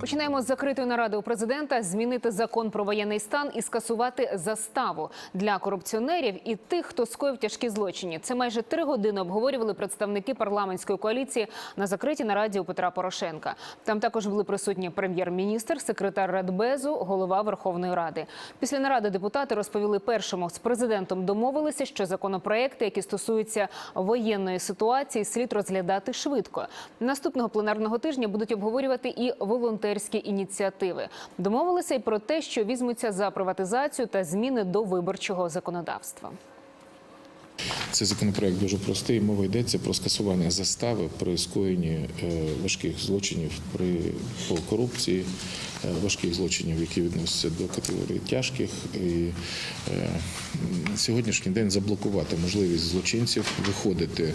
Починаємо з закритої наради у президента змінити закон про воєнний стан і скасувати заставу для корупціонерів і тих, хто скоїв тяжкі злочини. Це майже три години обговорювали представники парламентської коаліції на закритій нараді у Петра Порошенка. Там також були присутні прем'єр-міністр, секретар Радбезу, голова Верховної Ради. Після наради депутати розповіли першому з президентом домовилися, що законопроекти, які стосуються воєнної ситуації, слід розглядати швидко. Наступного пленарного тижня будуть обговорювати і волонтерські ініціативи. Домовилися й про те, що візьмуться за приватизацію та зміни до виборчого законодавства. Цей законопроект дуже простий. Мова йдеться про скасування застави при скоєнні е, важких злочинів при по корупції, е, важких злочинів, які відносяться до категорії тяжких. І е, на сьогоднішній день заблокувати можливість злочинців виходити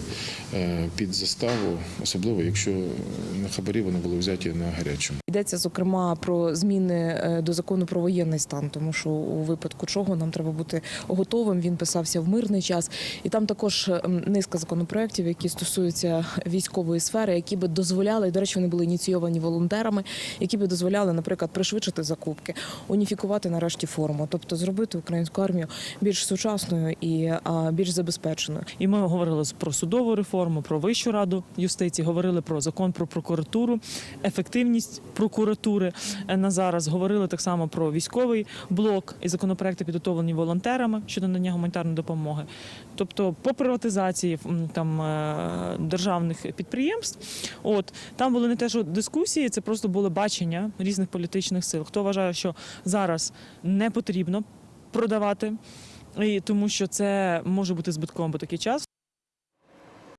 під заставу, особливо якщо на хабарі вони були взяті на гарячому. Йдеться зокрема про зміни е, до закону про воєнний стан, тому що у випадку чого нам треба бути готовим. Він писався в мирний час, і там також ем, низка законопроєктів, які стосуються військової сфери, які би дозволяли, і, до речі, вони були ініційовані волонтерами, які би дозволяли, наприклад, пришвидшити закупки, уніфікувати нарешті форму, тобто зробити українську армію більш сучасною і більш забезпеченою. І ми говорили про судову реформу, про Вищу раду юстиції, говорили про закон про прокуратуру, ефективність прокуратури е, на зараз. Говорили так само про військовий блок і законопроекти підготовлені волонтерами щодо надання гуманітарної допомоги. Тобто, по приватизації там е, державних підприємств, от там були не те, що дискусії, це просто були бачення різних політичних сил. Хто вважає, що зараз не потрібно продавати. Тому що це може бути збитковим по такий час.